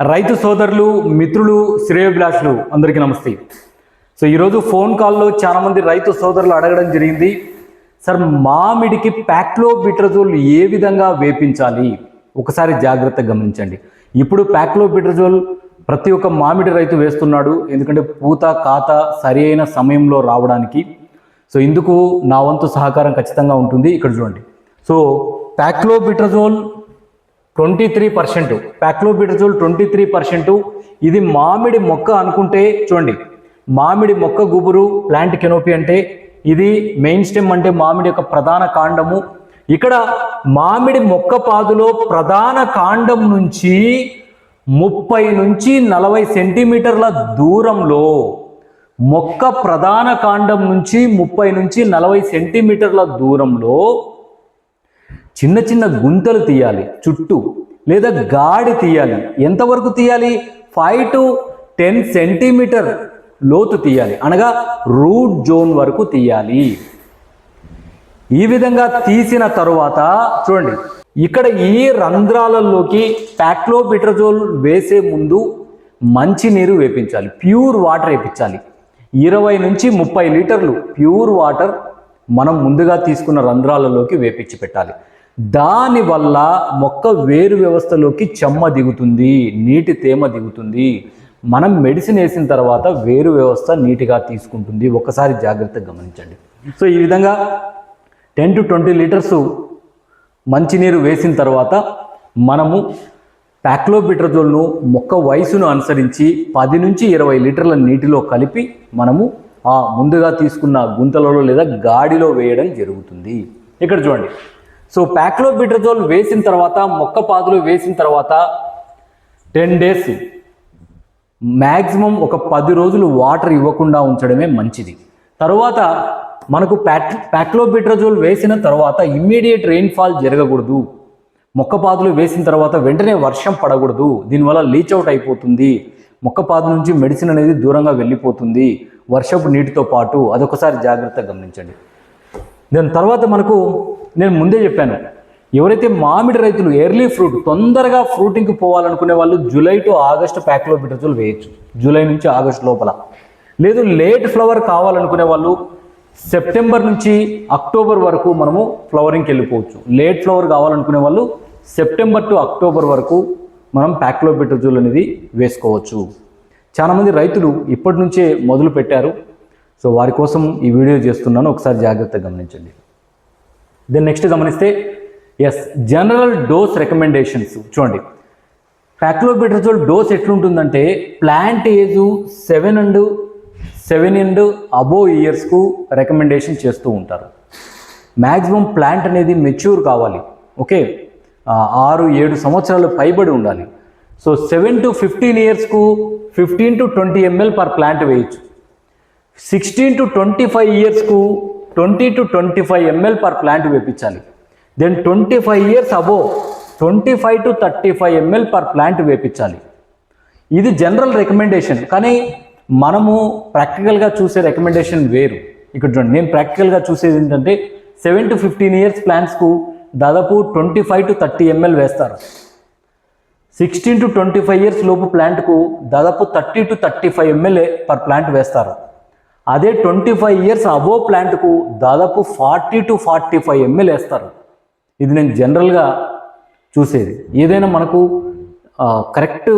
రైతు సోదరులు మిత్రులు శ్రేయోభిలాషులు అందరికీ నమస్తే. సో ఈరోజు ఫోన్ కాల్లో చాలామంది రైతు సోదరులు అడగడం జరిగింది సార్ మామిడికి ప్యాక్లో బిట్రజోల్ ఏ విధంగా వేపించాలి? ఒకసారి జాగ్రత్తగా గమనించండి. ఇప్పుడు ప్యాక్లో బిట్రజోల్ ప్రతి ఒక్క మామిడి రైతు వేస్తున్నాడు ఎందుకంటే పూత కాత సరి అయిన సమయంలో రావడానికి. సో ఇందుకు నా వంతు సహకారం ఖచ్చితంగా ఉంటుంది. ఇక్కడ చూడండి. So paclobutrazol twenty three percent paclobutrazol twenty three percent ఇది మామిడి మొక్క అనుకుంటే చూడండి మామిడి మొక్క గుబురు ప్లాంట్ కెనోపీ అంటే ఇది మెయిన్ స్టెమ్ అంటే మామిడి యొక్క ప్రధాన కాండము. ఇక్కడ మామిడి మొక్క పాదులో ప్రధాన కాండం నుంచి ముప్పై నుంచి నలభై సెంటీమీటర్ల దూరంలో మొక్క ప్రధాన కాండం నుంచి ముప్పై నుంచి నలభై సెంటీమీటర్ల దూరంలో చిన్న చిన్న గుంతలు తీయాలి చుట్టూ లేదా గాడి తీయాలి. ఎంతవరకు తీయాలి? ఫైవ్ టు టెన్ సెంటీమీటర్ లోతు తీయాలి. అనగా రూట్ జోన్ వరకు తీయాలి. ఈ విధంగా తీసిన తరువాత చూడండి ఇక్కడ ఈ రంధ్రాలలోకి ప్యాక్లోబిట్రజోల్ వేసే ముందు మంచినీరు వేపించాలి. Pure water వేపించాలి. ఇరవై నుంచి ముప్పై లీటర్లు ప్యూర్ వాటర్ మనం ముందుగా తీసుకున్న రంధ్రాలలోకి వేపించి పెట్టాలి. దానివల్ల మొక్క వేరు వ్యవస్థలోకి చెమ్మ దిగుతుంది నీటి తేమ దిగుతుంది. మనం మెడిసిన్ వేసిన తర్వాత వేరు వ్యవస్థ నీటిగా తీసుకుంటుంది. ఒకసారి జాగ్రత్తగా గమనించండి. సో ఈ విధంగా టెన్ టు ట్వంటీ లీటర్స్ మంచినీరు వేసిన తర్వాత మనము ప్యాక్లోబిట్రజోల్ను మొక్క వయసును అనుసరించి పది నుంచి ఇరవై లీటర్ల నీటిలో కలిపి మనము ఆ ముందుగా తీసుకున్న గుంతలలో లేదా గాడిలో వేయడం జరుగుతుంది. ఇక్కడ చూడండి. సో ప్యాక్లోబిడ్రజోల్ వేసిన తర్వాత మొక్క పాదులు వేసిన తర్వాత టెన్ డేస్ మ్యాక్సిమం ఒక పది రోజులు వాటర్ ఇవ్వకుండా ఉంచడమే మంచిది. తర్వాత మనకు ప్యాక్ ప్యాక్లోబిట్రజోల్ వేసిన తర్వాత ఇమ్మీడియట్ రెయిన్ఫాల్ జరగకూడదు. మొక్కపాదులు వేసిన తర్వాత వెంటనే వర్షం పడకూడదు. దీనివల్ల లీచ్ అవుట్ అయిపోతుంది. మొక్కపాదు నుంచి మెడిసిన్ అనేది దూరంగా వెళ్ళిపోతుంది. వర్షపు నీటితో పాటు అదొకసారి జాగ్రత్తగా గమనించండి. దాని తర్వాత మనకు నేను ముందే చెప్పాను. ఎవరైతే మామిడి రైతులు ఎర్లీ ఫ్రూట్ తొందరగా ఫ్రూటింగ్కి పోవాలనుకునే వాళ్ళు జూలై టు ఆగస్టు ప్యాక్లో బిటర్జులు వేయచ్చు. జూలై నుంచి ఆగస్ట్ లోపల. లేదు లేట్ ఫ్లవర్ కావాలనుకునే వాళ్ళు సెప్టెంబర్ నుంచి అక్టోబర్ వరకు మనము ఫ్లవరింగ్కి వెళ్ళిపోవచ్చు. లేట్ ఫ్లవర్ కావాలనుకునే వాళ్ళు సెప్టెంబర్ టు అక్టోబర్ వరకు మనం ప్యాక్లో బిటర్జుల్ అనేది వేసుకోవచ్చు. చాలామంది రైతులు ఇప్పటి నుంచే మొదలు పెట్టారు సో వారి కోసం ఈ వీడియో చేస్తున్నాను. ఒకసారి జాగ్రత్తగా గమనించండి. దెన్ నెక్స్ట్ గమనిస్తే ఎస్ జనరల్ డోస్ రికమెండేషన్స్ చూడండి. ప్యాక్లోబెట్రజోల్ డోస్ ఎట్లుంటుందంటే plant age seven and seven and above ఇయర్స్కు recommendation చేస్తూ ఉంటారు. మ్యాక్సిమం ప్లాంట్ అనేది మెచ్యూర్ కావాలి. ఓకే ఆరు ఏడు సంవత్సరాలు పైబడి ఉండాలి. So seven to fifteen ఇయర్స్కు fifteen to twenty ML per plant వేయచ్చు. Sixteen to twenty five ఇయర్స్కు twenty to twenty five ML per plant వేపించాలి. Then twenty five years above twenty five to thirty five ML per plant వేపించాలి. ఇది general recommendation కానీ మనము ప్రాక్టికల్గా చూసే recommendation వేరు. ఇక్కడ చూడండి నేను ప్రాక్టికల్గా చూసేది ఏంటంటే సెవెన్ టు ఫిఫ్టీన్ ఇయర్స్ ప్లాంట్స్కు దాదాపు twenty five to thirty ML వేస్తారు. Sixteen to twenty five years లోపు ప్లాంట్కు దాదాపు thirty to thirty five MLA per plant వేస్తారు. అదే ట్వంటీ ఫైవ్ ఇయర్స్ అబోవ్ ప్లాంట్కు దాదాపు forty to forty five ML వేస్తారు. ఇది నేను జనరల్గా చూసేది. ఏదైనా మనకు correct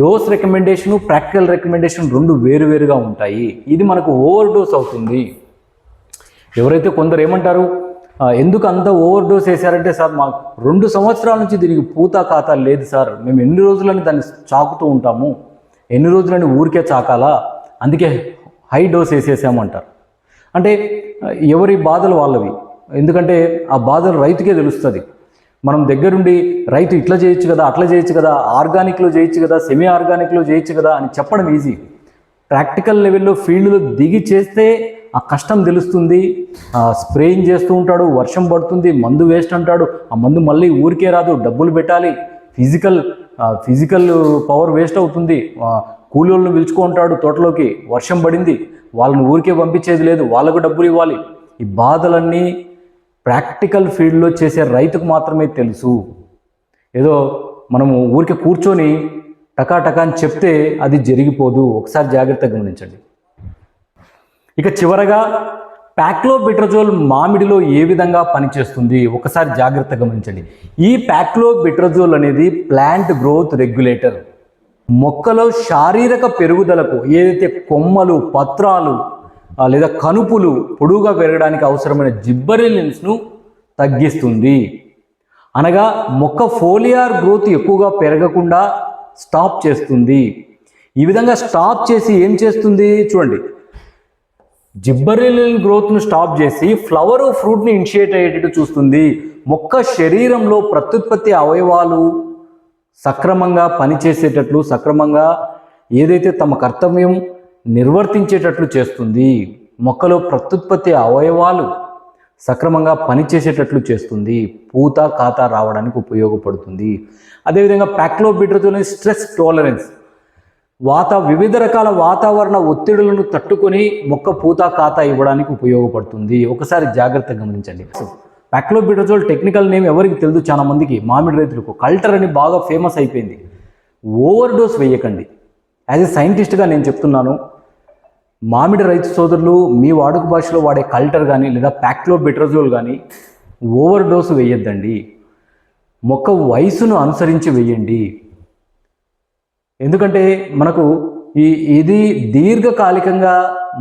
dose recommendation practical recommendation రెండు వేరువేరుగా ఉంటాయి. ఇది మనకు ఓవర్ డోస్ అవుతుంది. ఎవరైతే కొందరు ఏమంటారు ఎందుకు అంత ఓవర్ డోస్ వేశారంటే సార్ మాకు రెండు సంవత్సరాల నుంచి దీనికి పూత ఖాతా లేదు సార్. మేము ఎన్ని రోజులని దాన్ని చాకుతూ ఉంటాము? ఎన్ని రోజులని ఊరికే చాకాలా? అందుకే హై డోస్ వేసేసామంటారు. అంటే ఎవరి బాధలు వాళ్ళవి? ఎందుకంటే ఆ బాధలు రైతుకే తెలుస్తుంది. మనం దగ్గరుండి రైతు ఇట్లా చేయొచ్చు కదా అట్లా చేయొచ్చు కదా ఆర్గానిక్లో చేయొచ్చు కదా సెమీ ఆర్గానిక్లో చేయొచ్చు కదా అని చెప్పడం ఈజీ. ప్రాక్టికల్ లెవెల్లో ఫీల్డ్లో దిగి చేస్తే ఆ కష్టం తెలుస్తుంది. స్ప్రేయింగ్ చేస్తూ ఉంటాడు వర్షం పడుతుంది మందు వేస్ట్ అంటాడు. ఆ మందు మళ్ళీ ఊరికే రాదు డబ్బులు పెట్టాలి. ఫిజికల్ ఫిజికల్ పవర్ వేస్ట్ అవుతుంది. కూలీలను పిలుచుకుంటాడు తోటలోకి. వర్షం పడింది. వాళ్ళని ఊరికే పంపించేది లేదు. వాళ్ళకు డబ్బులు ఇవ్వాలి. ఈ బాధలన్నీ ప్రాక్టికల్ ఫీల్డ్లో చేసే రైతుకు మాత్రమే తెలుసు. ఏదో మనము ఊరికే కూర్చొని టకాటకా అని చెప్తే అది జరిగిపోదు. ఒకసారి జాగ్రత్తగా గమనించండి. ఇక చివరగా ప్యాక్లోబిట్రజోల్ మామిడిలో ఏ విధంగా పనిచేస్తుంది? ఒకసారి జాగ్రత్తగా గమనించండి. ఈ ప్యాక్లోబిట్రజోల్ అనేది ప్లాంట్ గ్రోత్ రెగ్యులేటర్. మొక్కలో శారీరక పెరుగుదలకు ఏదైతే కొమ్మలు పత్రాలు లేదా కనుపులు పొడుగుగా పెరగడానికి అవసరమైన జిబ్బరిలిన్స్ను తగ్గిస్తుంది. అనగా మొక్క ఫోలియార్ గ్రోత్ ఎక్కువగా పెరగకుండా స్టాప్ చేస్తుంది. ఈ విధంగా స్టాప్ చేసి ఏం చేస్తుంది? చూడండి. జిబ్బరిలిన్ గ్రోత్ను స్టాప్ చేసి ఫ్లవర్ ఫ్రూట్ని ఇనిషియేట్ అయ్యేటట్టు చూస్తుంది. మొక్క శరీరంలో ప్రత్యుత్పత్తి అవయవాలు సక్రమంగా పనిచేసేటట్లు సక్రమంగా ఏదైతే తమ కర్తవ్యం నిర్వర్తించేటట్లు చేస్తుంది మొక్కలో ప్రత్యుత్పత్తి అవయవాలు సక్రమంగా పనిచేసేటట్లు చేస్తుంది పూత ఖాతా రావడానికి ఉపయోగపడుతుంది. అదేవిధంగా ప్యాక్లోబిడ్రతోనే స్ట్రెస్ టాలరెన్స్ వాత వివిధ రకాల వాతావరణ ఒత్తిడులను తట్టుకొని మొక్క పూత ఖాతా ఇవ్వడానికి ఉపయోగపడుతుంది. ఒకసారి జాగ్రత్తగా గమనించండి. ప్యాక్లోబిడ్రజోల్ టెక్నికల్ నేమ్ ఎవరికి తెలియదు చాలా మందికి మామిడి రైతులకు. కల్టర్ అని బాగా ఫేమస్ అయిపోయింది. ఓవర్ డోస్ వేయకండి యాజ్ ఎ సైంటిస్ట్గా నేను చెప్తున్నాను మామిడి రైతు సోదరులు మీ వాడుక భాషలో వాడే కల్టర్ కానీ లేదా ప్యాక్లోబిట్రజోల్ కానీ ఓవర్ డోసు వేయొద్దండి. మొక్క వయసును అనుసరించి వేయండి. ఎందుకంటే మనకు ఈ ఇది దీర్ఘకాలికంగా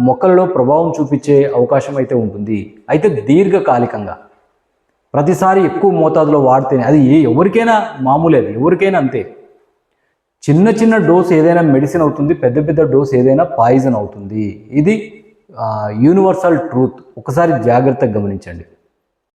మొక్కలలో ప్రభావం చూపించే అవకాశం అయితే ఉంటుంది. అయితే దీర్ఘకాలికంగా ప్రతిసారి ఎక్కువ మోతాదులో వాడితేనే. అది ఏ ఎవరికైనా మామూలే అది ఎవరికైనా అంతే. చిన్న చిన్న డోస్ ఏదైనా మెడిసిన్ అవుతుంది పెద్ద పెద్ద డోస్ ఏదైనా పాయిజన్ అవుతుంది. ఇది యూనివర్సల్ ట్రూత్. ఒకసారి జాగ్రత్తగా గమనించండి.